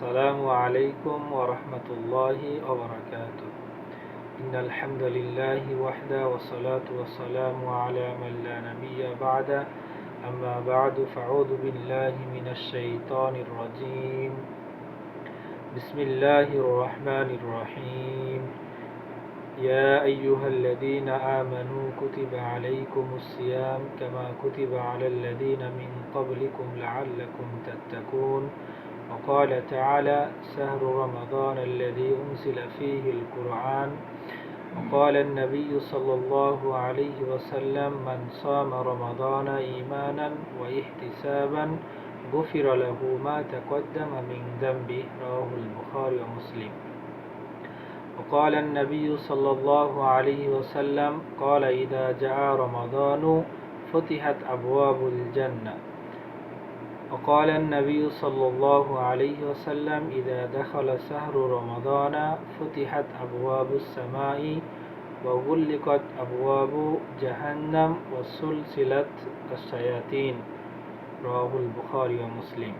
السلام عليكم ورحمة الله وبركاته. إن الحمد لله وحده والصلاة والسلام على من لا نبي بعد أما بعد فأعوذ بالله من الشيطان الرجيم. بسم الله الرحمن الرحيم. يا أيها الذين آمنوا كتب عليكم الصيام كما كتب على الذين من قبلكم لعلكم تتقون. وقال تعالى سهر رمضان الذي أنزل فيه القرآن. وقال النبي صلى الله عليه وسلم من صام رمضان إيمانا واحتسابا غفر له ما تقدم من ذنبه رواه البخاري ومسلم. وقال النبي صلى الله عليه وسلم قال إذا جاء رمضان فتحت أبواب الجنة. وقال النبي صلى الله عليه وسلم إذا دخل سهر رمضان فتحت أبواب السماء وغلقت أبواب جهنم وسلسلت الشياطين রাহুল বুখারি ও মুসলিম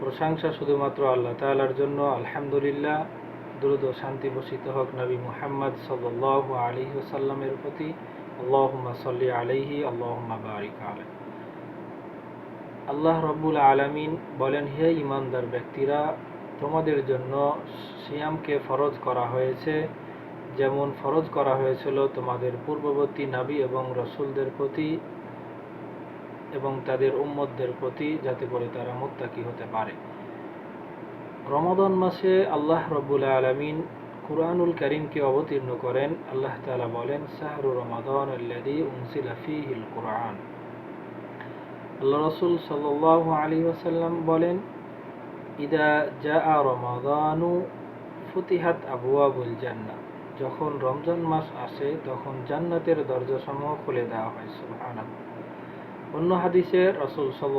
প্রশংসা শুধুমাত্র আল্লাহ তালার জন্য আলহামদুলিল্লাহ দ্রুত শান্তি বসিত হোক নবী মুহাম্মদ সাল্লাহ আলী সাল্লামের প্রতি আল্লাহমা সাল্লি আলহি আল্লাহমা বারিক আলাই আল্লাহ রব্বুল আলমিন বলেন, হে ইমানদার ব্যক্তিরা, তোমাদের জন্য সিয়ামকে ফরজ করা হয়েছে। যেমন ফরজ করা হয়েছিল তোমাদের পূর্ববর্তী নাবী এবং রসুলদের প্রতি এবং তাদের উম্মতদের প্রতি, যাতে করে তারা মোত্তাকি হতে পারে। রমাদন মাসে আল্লাহ রব্বুল আলমিন কুরআনুল করিমকে অবতীর্ণ করেন। আল্লাহ তালা বলেন, সাহরু রমাদন আল্লাদি উনসিলাফি হিল কুরআন। আল্লাহ রসুল সাল আলী ওসাল্লাম বলেন, ইদা জা রমাদানু ফুতিহাত আবুয়াবুল জান্না যখন রমজান মাস আসে, তখন জান্নাতের দরজাসমূহ খুলে দেওয়া হয় সুবহানাহ অন্য হাদিসে রসুল সাল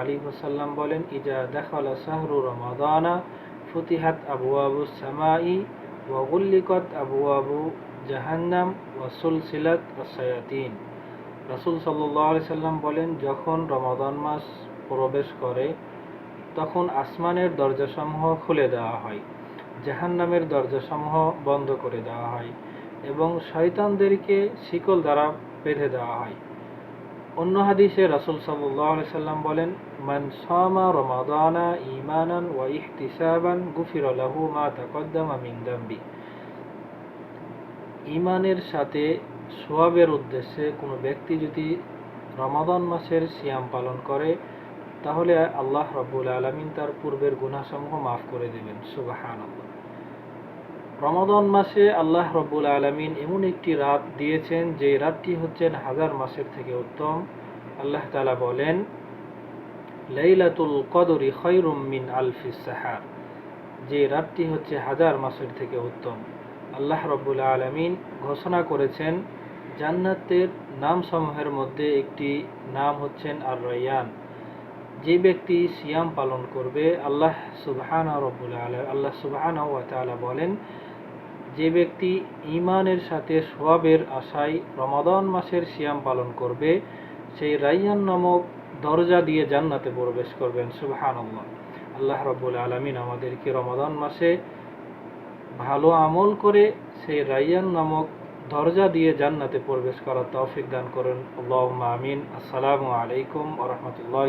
আলী ওসাল্লাম বলেন ইজা দেখালা শাহরু রমাদানা ফুতিহাত আবু আবু সামাই ওয়াগুল্লিকত আবু আবু জাহান্নাম ওয়াসুল সিলাত ওসায়াতিন রসুল সাল্লি সাল্লাম বলেন, যখন রমাদান মাস প্রবেশ করে, তখন আসমানের দরজাসমূহ খুলে দেওয়া হয়, জাহান্নামের দরজাসমূহ বন্ধ করে দেওয়া হয় এবং শয়তানদেরকে শিকল দ্বারা বেঁধে দেওয়া হয়। অন্য হাদিসে রাসুল সাল্লাম বলেন, মান সামা রমাদানা ইমানান ওয়া ইহতিসাবান গুফির লাহু মা তাকদ্দামা মিন ইমানের সাথে সোয়াবের উদ্দেশ্যে কোনো ব্যক্তি যদি রমাদান মাসের সিয়াম পালন করে, তাহলে আল্লাহ রব্বুল আলমিন তার পূর্বের গুণাসমূহ মাফ করে দেবেন। সুবাহান রমাদন মাসে আল্লাহ রব্বুল আলমিন এমন একটি রাত দিয়েছেন, যে রাতটি হচ্ছেন হাজার মাসের থেকে উত্তম। আল্লাহ তালা বলেন, লাইলাতুল কদরি খৈরুম মিন আলফিস সাহার যে রাতটি হচ্ছে হাজার মাসের থেকে উত্তম। আল্লাহ রব্বুল আলমিন ঘোষণা করেছেন, জান্নাতের নামসমূহের মধ্যে একটি নাম হচ্ছেন আর রয়ান যে ব্যক্তি সিয়াম পালন করবে, আল্লাহ সুবহান রব্বুল আলম আল্লাহ সুবহান বলেন, যে ব্যক্তি ইমানের সাথে সোয়াবের আশায় রমাদান মাসের সিয়াম পালন করবে, সেই রাইয়ান নামক দরজা দিয়ে জান্নাতে প্রবেশ করবেন সুবহান আল্লাহ আল্লাহ আলমিন আমাদেরকে রমাদান মাসে ভালো আমল করে সেই রাইয়ান নামক দরজা দিয়ে জান্নাতে প্রবেশ করার তৌফিক দান করেন। আল্লাহ আমিন। আসসালামু আলাইকুম ওরহমতুল্লাহ